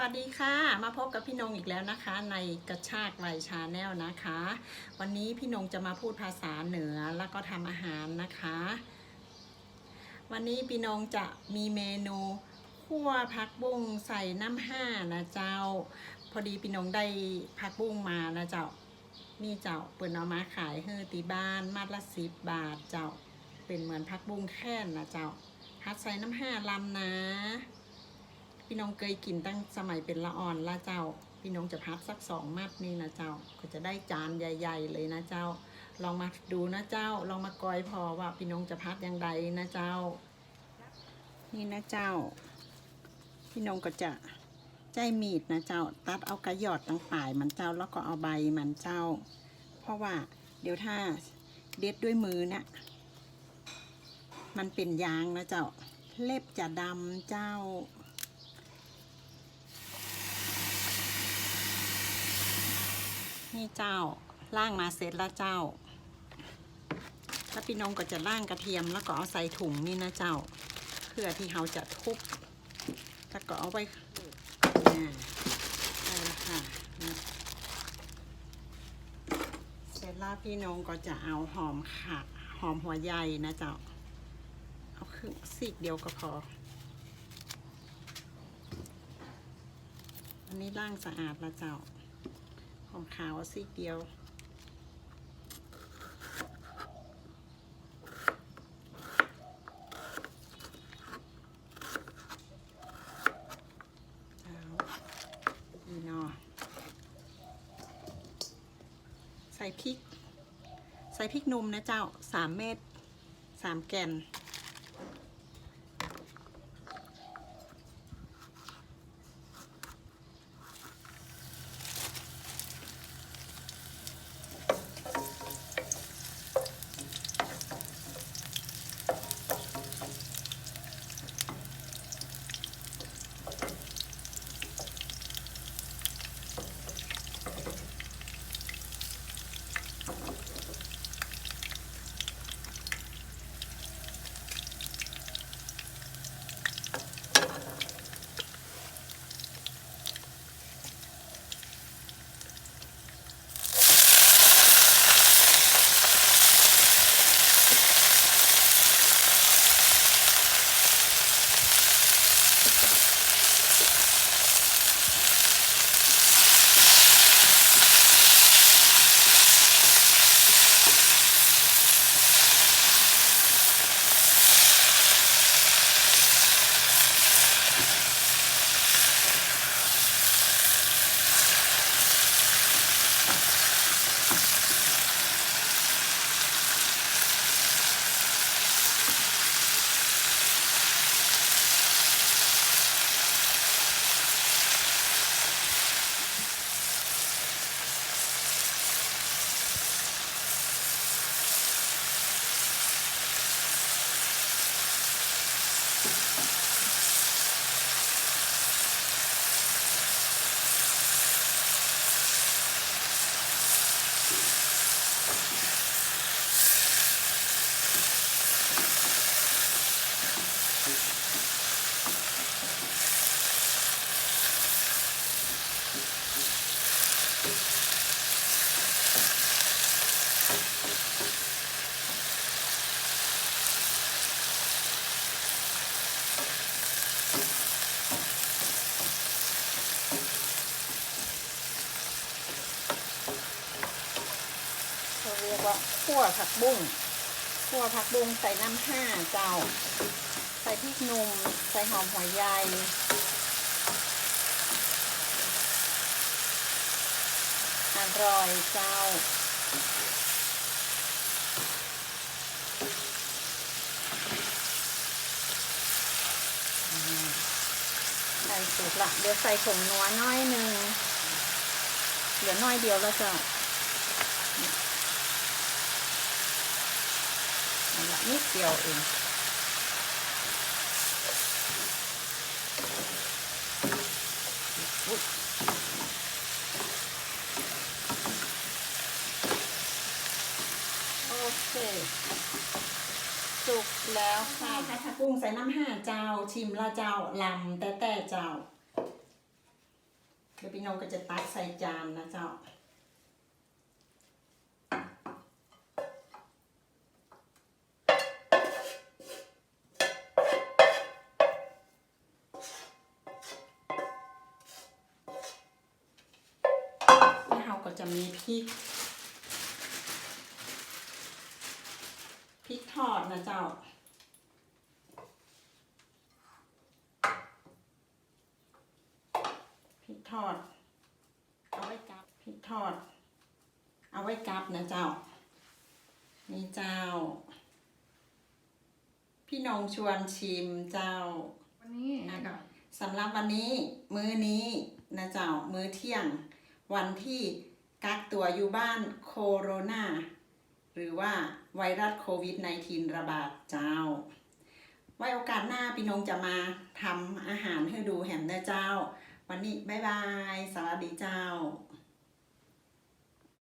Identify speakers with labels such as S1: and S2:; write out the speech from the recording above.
S1: วัสดีค่ะ มาพบกับพี่นงอีกแล้วนะคะ ในกระชากไวชาแนลนะคะ วันนี้พี่นงจะมาพูดภาษาเหนือแล้วก็ทำอาหารนะคะ วันนี้พี่นงจะมีเมนูคั่วผักบุ้งใส่น้ำห้านะเจ้า พอดีพี่นงได้ผักบุ้งมานะเจ้านี่เจ้าเปิดเอามาขายเฮอตีบ้านมาดละสิบบาทเจ้าเป็นเหมือนผักบุ้งแค่นนะเจ้าฮัดใส่น้ำห้าลำนะ พี่น้องเคยกินตั้งสมัยเป็นละอ่อนละเจ้า พี่น้องจะพับสักสองมัดนี่นะเจ้า ก็จะได้จานใหญ่ ๆ เลยนะเจ้า ลองมาดูนะเจ้า ลองมากอยพอว่าพี่น้องจะพับอย่างใดนะเจ้า นี่นะเจ้า พี่น้องก็จะใจมีดนะเจ้า ตัดเอากระหยอดตั้งปลายมันเจ้าแล้วก็เอาใบมันเจ้า เพราะว่าเดี๋ยวถ้าเด็ดด้วยมือนะี่ยมันเป็นยางนะเจ้า เล็บจะดำเจ้า นี่เจ้าล่างมาเสร็จแล้วเจ้า แล้วพี่น้องก็จะล่างกระเทียมแล้วก็เอาใส่ถุงนี่นะเจ้า เพื่อที่เราจะทุบแล้วก็เอาไปอ่ได้แล้วค่ะนะเสร็จแล้วพี่น้องก็จะเอาหอมค่ะหอมหัวใหญ่นะเจ้า เอาครึ่งซีกเดียวก็พอ อันนี้ล่างสะอาดแล้วเจ้า ของขาวซีกเดียว นี่เนาะใส่พริก ใส่พริกหนุ่มนะเจ้าสามเม็ดสามแก่น ขัวผักบุ้งขั่วผักบุ้งใส่น้ำห้าเจ้า ใส่พริกหนุ่ม ใส่หอมหัวใหญ่อร่อยเจ้าใส่สุกละเดี๋ยวใส่ผงนัวน้อยหนึ่งเหลือน้อยเดียวแล้วจ้ะ นั่นละนิดเดียวเองอุ๊ยโอเคสุกแล้วค่ะผัดผักบุ้งใส่น้ำห่าเจ้า ชิมละเจ้าลำแต่แต่เจ้าเดี๋ยวพี่น้องก็จะตักใส่จานนะเจ้า จะมีพริก พริกทอดนะเจ้า พริกทอด เอาไว้กับพริกทอด เอาไว้กับนะเจ้า นี่เจ้า พี่น้องชวนชิมเจ้า
S2: วันนี้
S1: นะคะสำหรับวันนี้มื้อนี้นะเจ้ามื้อเที่ยงวันที่ กักตัวอยู่บ้านโคโรนาหรือว่าไวรัสโควิด -19 ระบาดเจ้า ไว้โอกาสหน้าพี่นงจะมาทำอาหารให้ดูแหมนะเจ้า วันนี้บ๊ายบาย สวัสดีเจ้า